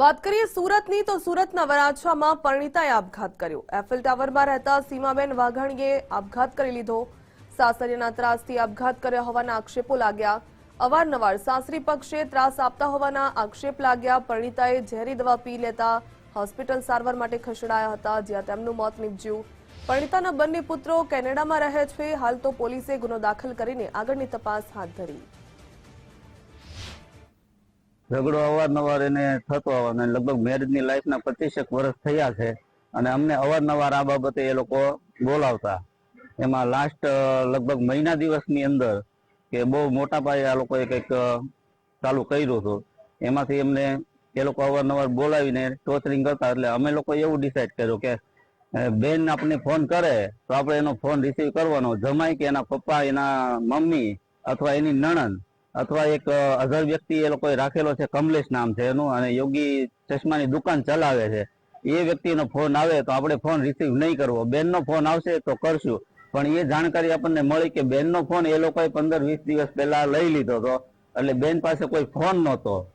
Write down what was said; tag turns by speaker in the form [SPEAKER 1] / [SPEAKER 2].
[SPEAKER 1] વાત કરીએ સુરતની, તો સુરતના વરાછામાં પરણીતાએ આપઘાત કર્યો. એફએલ ટાવરમાં રહેતા સીમાબેન વાઘાણીએ આપઘાત કરી લીધો. સાસરીના ત્રાસથી આપઘાત કર્યો હોવાના આક્ષેપો લાગ્યા. અવારનવાર સાસરી પક્ષે ત્રાસ આપતા હોવાના આક્ષેપ લાગ્યા. પરણીતાએ ઝેરી દવા પી લેતા હોસ્પિટલ સારવાર માટે ખસેડાયા હતા, જ્યાં તેમનું મોત નીપજ્યું. પરણિતાના બંને પુત્રો કેનેડામાં રહે છે. હાલ તો પોલીસે ગુનો દાખલ કરીને આગળની તપાસ હાથ ધરી.
[SPEAKER 2] ઝઘડો અવારનવાર એને થતો આવવાનો લગભગ મેરેજની લાઈફના પચીસેક વર્ષ થયા છે અને અમને અવારનવાર આ બાબતે એ લોકો બોલાવતા. એમાં લાસ્ટ લગભગ મહિના દિવસની અંદર કે બહુ મોટા પાયે આ લોકોએ કંઈક ચાલુ કર્યું હતું. એમાંથી એમને એ લોકો અવારનવાર બોલાવીને ટોચરિંગ કરતા એટલે અમે લોકો એવું ડિસાઈડ કર્યું કે બેન આપણને ફોન કરે તો આપણે એનો ફોન રિસીવ કરવાનો. જમાય કે એના પપ્પા, એના મમ્મી અથવા એની નણંદ અથવા એક અધર વ્યક્તિ એ લોકોએ રાખેલો છે, કમલેશ નામ છે એનું, અને યોગી ચશ્માની દુકાન ચલાવે છે. એ વ્યક્તિનો ફોન આવે તો આપણે ફોન રિસીવ નહીં કરવો. બેનનો ફોન આવશે તો કરશું. પણ એ જાણકારી આપણને મળી કે બેનનો ફોન એ લોકોએ પંદર વીસ દિવસ પહેલા લઈ લીધો હતો. એટલે બેન પાસે કોઈ ફોન નહોતો.